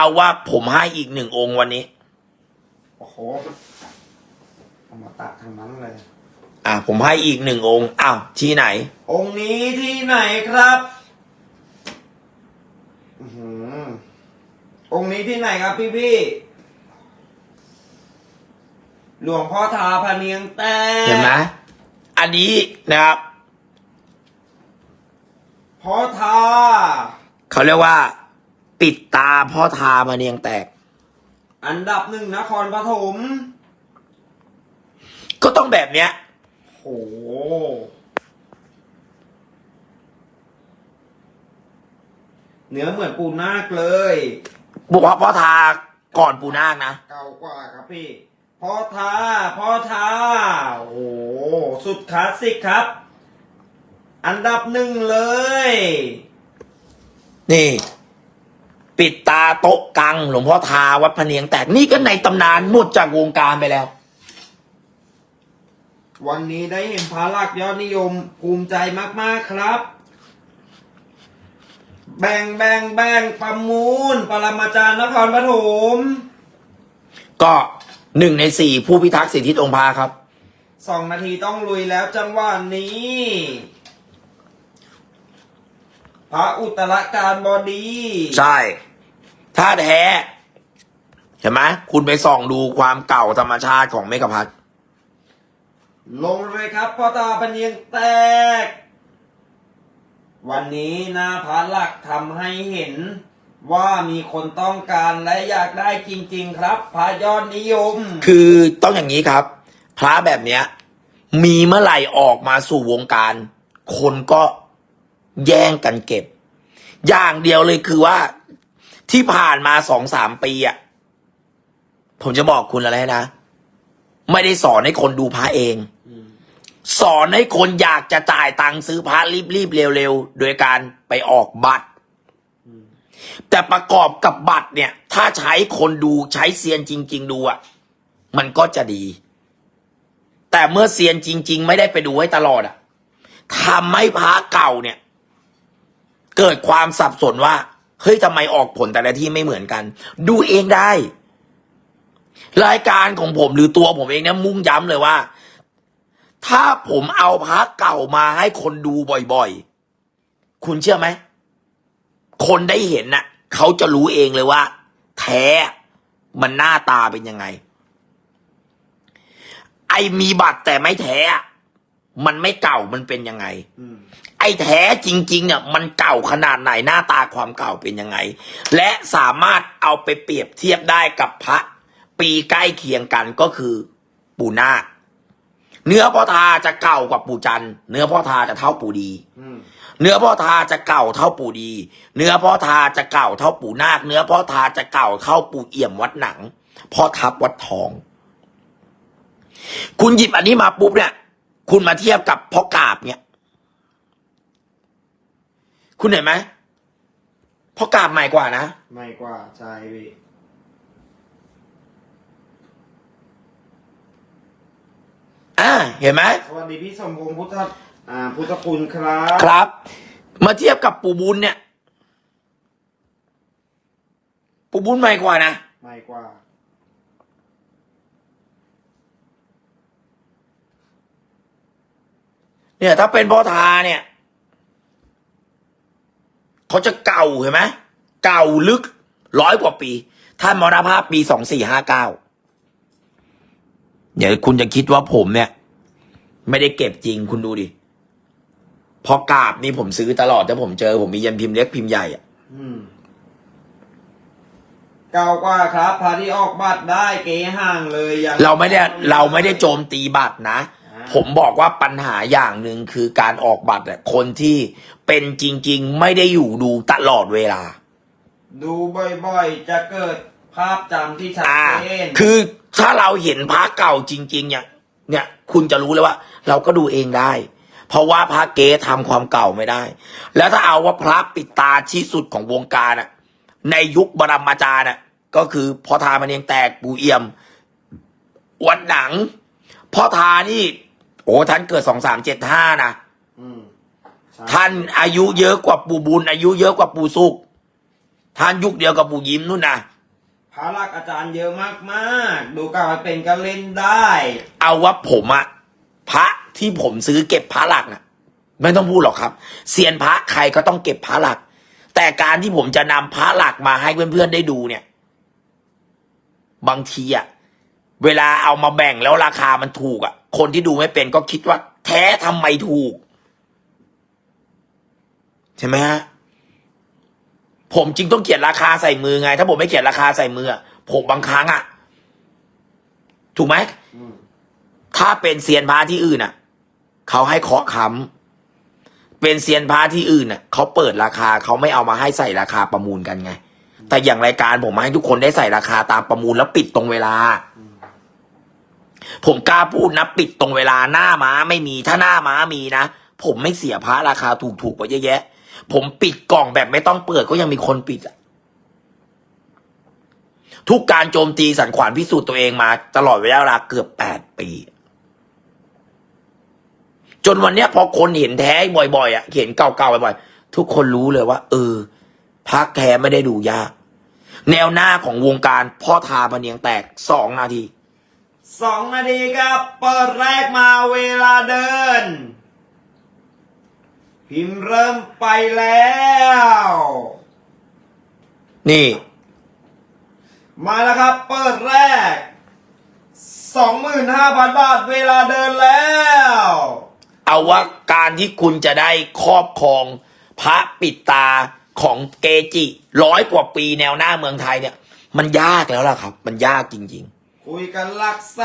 เอาว่าผมให้อีกหนึ่งองค์วันนี้ โอ้โหเอามาตะทางนั้นเลย อะผมให้อีกหนึ่งองค์อ้าวที่ไหน องค์นี้ที่ไหนครับอื้อหือองค์นี้ที่ไหนครับพี่พี่ๆหลวงพ่อทาพะเนียงแต่เห็นไหมอันนี้นะครับพ่อทาเขาเรียกว่า ปิดตาพ่อทามาเนียงแตก อันดับหนึ่งนครปฐมก็ต้องแบบเนี้ยโห เนื้อเหมือนปูนาคเลยบอกว่าพ่อทาก่อนปูนาคนะเก่ากว่าครับพี่ พ่อทาพ่อทาโอ้โห สุดคลาสสิกครับ อันดับหนึ่งเลย นี่ ปิดตาโต๊ะกัง หลวงพ่อทาวัดพะเนียง แตกนี่ก็ในตำนานหมดจากวงการไปแล้ว วันนี้ได้เห็นพระลักษณ์ยอดนิยมภูมิใจมากๆครับ แบ่งแบ่งแบ่งประมูล ปรมาจารย์นครปฐมก็หนึ่งในสี่ผู้พิทักษ์สิทธิองค์พระครับ สองนาทีต้องลุยแล้วจังหวะนี้ พระอุตรการบดี ใช่ ถ้าแท้เห็นไหมคุณไปส่องดูความเก่าธรรมชาติของเมกะพัทลงเลยครับพ่อตาพันเนียงแตก วันนี้หนาพระหลักทำให้เห็นว่ามีคนต้องการและอยากได้จริง ๆ ครับพระยอดนิยม คือต้องอย่างนี้ครับ พระแบบเนี้ย มีเมื่อไหร่ออกมาสู่วงการ คนก็แย่งกันเก็บ อย่างเดียวเลยคือว่า ที่ผ่านมาสองสามปีอะผมจะบอกคุณอะไรนะ ไม่ได้สอนให้คนดูพระเอง สอนให้คนอยากจะจ่ายตังค์ซื้อพระรีบๆเร็วๆ โดยการไปออกบัตร แต่ประกอบกับบัตรเนี่ย ถ้าใช้คนดูใช้เซียนจริง ๆ ดูอะมันก็จะดี แต่เมื่อเซียนจริง ๆ ไม่ได้ไปดูให้ตลอดอะทำให้พระเก่าเนี่ย เกิดความสับสนว่า เฮ้ยทำไมออกผลแต่ละที่ไม่เหมือนกัน ดูเองได้ รายการของผมหรือตัวผมเองเนี่ยมุ่งย้ำเลยว่า ถ้าผมเอาพระเก่ามาให้คนดูบ่อยๆ คุณเชื่อไหม คนได้เห็นน่ะ เขาจะรู้เองเลยว่า แท้มันหน้าตาเป็นยังไง ไอมีบัตรแต่ไม่แท้ มันไม่เก่ามันเป็นยังไง ไอ้แท้จริง ๆ เนี่ยมันเก่าขนาดไหนหน้าตาความเก่าเป็นยังไง และสามารถเอาไปเปรียบเทียบได้กับพระปีใกล้เคียงกันก็คือปู่นาคเนื้อพ่อทาจะเก่ากว่าปู่จันเนื้อพ่อทาจะเท่าปู่ดี เนื้อพ่อทาจะเก่าเท่าปู่ดี เนื้อพ่อทาจะเก่าเท่าปู่นาค เนื้อพ่อทาจะเก่าเท่าปู่เอี่ยมวัดหนังพ่อทับวัดทอง คุณหยิบอันนี้มาปุ๊บเนี่ย คุณมาเทียบกับพ่อกาบเนี่ย คุณเห็นไหมพ่อกาบใหม่กว่านะ ไม่กว่าใช่พี่อ่าเห็นไหมสวัสดีพี่สมพงษ์พุทธอ่าพุทธคุณครับครับ มาเทียบกับปู่บุญเนี่ย ปู่บุญใหม่กว่านะไม่กว่าเนี่ย ถ้าเป็นพ่อทาเนี่ย เขาจะเก่าเห็นไหมเก่าลึกร้อยกว่าปี ท่านมรณภาพปีสองสี่ห้าเก้าเดี๋ยวคุณจะคิดว่าผมเนี่ย ไม่ได้เก็บจริงคุณดูดิพอกราบนี่ผมซื้อตลอดแต่ผมเจอ ผมมียันพิมพ์เล็กพิมพ์ใหญ่อะอืมเก่ากว่าครับพาที่ออกบัตรได้เก๋ห่างเลยยังเราไม่ได้ เราไม่ได้โจมตีบัตรนะอ่า ผมบอกว่าปัญหาอย่างหนึ่งคือการออกบัตรอะคนที่เป็นจริง ๆ ไม่ได้อยู่ดูตลอดเวลา ดูบ่อยๆ จะเกิดภาพจำที่ชัดอ่า เจนคือถ้าเราเห็นพระเก่าจริง ๆ เนี่ย เนี่ย คุณจะรู้เลยว่า เราก็ดูเองได้ เพราะว่าพระเก๊ทำความเก่าไม่ได้ แล้วถ้าเอาว่าพระปิดตาที่สุดของวงการอะในยุคบรมอาจารย์อะก็คือพ่อทามันยังแตกปูเอี่ยม วันหนังพ่อทานี่โอ้ท่านเกิดสองสามเจ็ดห้านะอืมใช่ท่านอายุเยอะกว่าปู่บุญ อายุเยอะกว่าปู่สุกท่านยุคเดียวกับปู่ยิ้มนู่นนะพระลักษณ์อาจารย์เยอะมากๆ ดูการเป็นก็เล่นได้ เอาว่าผมอะพระที่ผมซื้อเก็บพระหลักนะไม่ต้องพูดหรอกครับเซียนพระใครก็ต้องเก็บพระหลัก แต่การที่ผมจะนำพระหลักมาให้เพื่อนๆได้ดูเนี่ย บางทีอะเวลาเอามาแบ่งแล้วราคามันถูกอะ คนที่ดูไม่เป็นก็คิดว่า แท้ทำไมถูก ใช่ไหมฮะผมจึงต้องเขียนราคาใส่มือไง ถ้าผมไม่เขียนราคาใส่มือผมบางครั้งอะถูกไหมมถ้าเป็นเซียนพระที่อื่นน่ะเขาให้เคาะค้ำเป็นเซียนพระที่อื่นน่ะเขาเปิดราคาเขาไม่เอามาให้ใส่ราคาประมูลกันไง แต่อย่างรายการผมมาให้ทุกคนได้ใส่ราคาตามประมูลแล้วปิดตรงเวลา ผมกล้าพูดนะปิดตรงเวลาหน้าม้าไม่มีถ้าหน้าม้ามีนะ ผมไม่เสียพระราคาถูกๆกว่าเยอะแยะ ผมปิดกล่องแบบไม่ต้องเปิดก็ยังมีคนปิดอะทุกการโจมตีสันขวานพิสูจน์ตัวเองมา ตลอดเวลาเกือบแปดปี จนวันเนี้ยพอคนเห็นแท้บ่อยๆอะเห็นเก่าๆบ่อยๆทุกคนรู้เลยว่า เออพักแท้ไม่ได้ดูยาก แนวหน้าของวงการพ่อทาพะเนียงแตกสองนาที สองนาทีครับเปิดแรกมาเวลาเดิน พิมพ์เริ่มไปแล้ว นี่ มาแล้วครับ เปิดแรก25,000บาทเวลาเดินแล้ว เอาว่าการที่คุณจะได้ครอบครองพระปิดตาของเกจิร้อยกว่าปีแนวหน้าเมืองไทยเนี่ย มันยากแล้วล่ะครับ มันยากจริง ๆ คุยกันหลักแส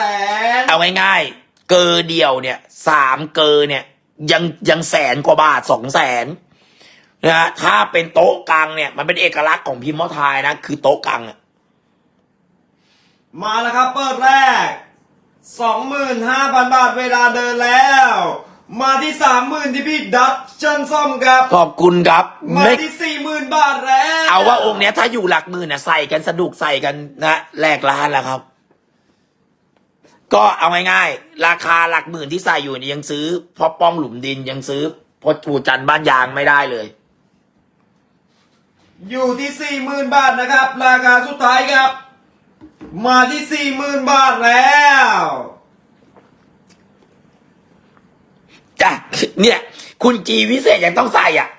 น เอาง่ายๆ เกอเดียวเนี่ยสามเกอเนี่ย ยังยังแสนกว่าบาทสองแสนนะฮะถ้าเป็นโต๊ะกลางเนี่ย มันเป็นเอกลักษณ์ของพิมพ์มอทายนะ คือโต๊ะกลางอะมาแล้วครับเปิดแรก 25,000 บาทเวลาเดินแล้ว มาที่ 30,000 ที่พี่ดัชเชนซ่อมครับ ขอบคุณครับมาไม่ที่ 40,000 บาทแล้ว เอาว่าองค์เนี้ยถ้าอยู่หลักหมื่นน่ะใส่กันสนุกใส่กันนะแลกล้านแล้วครับ ก็เอาง่ายๆ ราคาหลักหมื่นที่ใส่อยู่เนี่ยยังซื้อพ่อป้องหลุมดินยังซื้อพ่อปูจันทร์บ้านยางไม่ได้เลย อยู่ที่40,000บาทนะครับ ราคาสุดท้ายครับ มาที่40,000บาทแล้วจ้ะเนี่ย คุณจีวิเศษยังต้องใส่อะ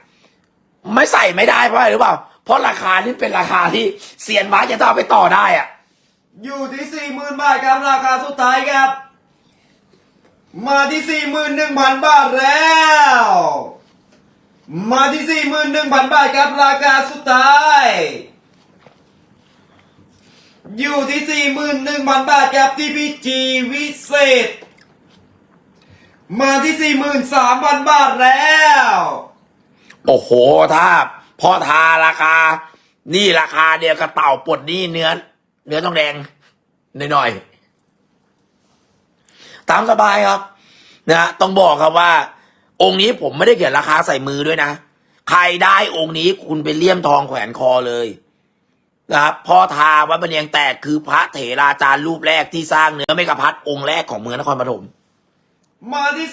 ไม่ใส่ไม่ได้เพราะอะไรหรือเปล่า เพราะราคานี่เป็นราคาที่เซียนม้าจะต้องเอาไปต่อได้อะ อยู่ที่40,000บาทครับราคาสุดท้ายครับ มาที่41,000บาทแล้ว มาที่41,000บาทครับราคาสุดท้าย อยู่ที่41,000บาทครับที่พีจีวิเศษ มาที่43,000บาทแล้ว โอ้โหถ้าพ่อทาราคา นี่ราคาเดียวกับเต่าปลดหนี่เนื้อ เนื้อต้องแดงหน่อยๆตามสบายครับนะต้องบอกครับว่า องค์นี้ผมไม่ได้เขียนราคาใส่มือด้วยนะ ใครได้องค์นี้คุณไปเลี่ยมทองแขวนคอเลยนะครับพ่อทาวัดบันเนียงแตกคือพระเถราจารย์รูปแรกที่สร้างเนื้อเมกะพัดองค์แรกของเมืองนครปฐมมาที่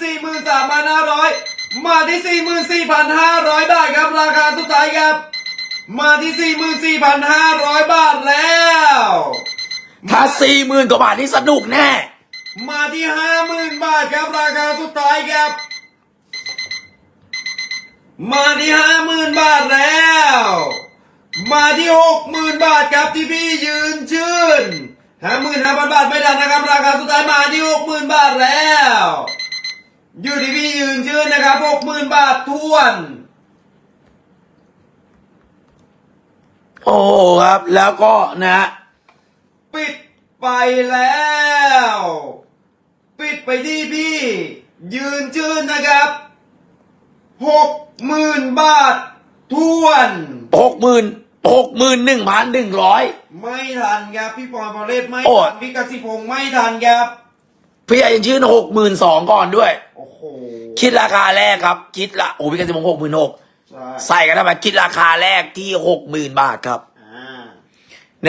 43,500มาที่44,500บาทครับราคาสุดท้ายครับ มาที่ 44,500 บาทแล้ว ถ้าสี่หมื่นกว่าบาทนี่สนุกแน่ มาที่ 50,000 บาทครับราคาสุดท้ายครับ มาที่ 50,000 บาทแล้ว มาที่ 60,000 บาทครับที่พี่ยืนชื่น55,000บาทไม่ทันนะครับ ราคาสุดท้ายมาที่60,000บาทแล้ว อยู่ที่พี่ยืนชื่นนะครับ60,000บาททวน โอ้ครับ แล้วก็นะปิดไปแล้ว ปิดไปที่พี่ ยืนชื่นนะครับ60,000บาททวนหกหมื่นหกหมื่นหนึ่งพันหนึ่งร้อยไม่ทันครับพี่ปอนพอเลศไม่โอ้ทันพี่กสิพงศ์ไม่ทันครับพี่ยังชื่นหกหมื่นสองก่อนด้วย โอ้โหคิดราคาแรกครับ คิดละโอ้พี่กันสิบหกหมื่นหก ใช่ใส่กันทำไมคิดราคาแรกที่หกหมื่นบาทครับ อ่า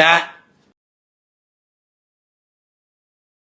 นะ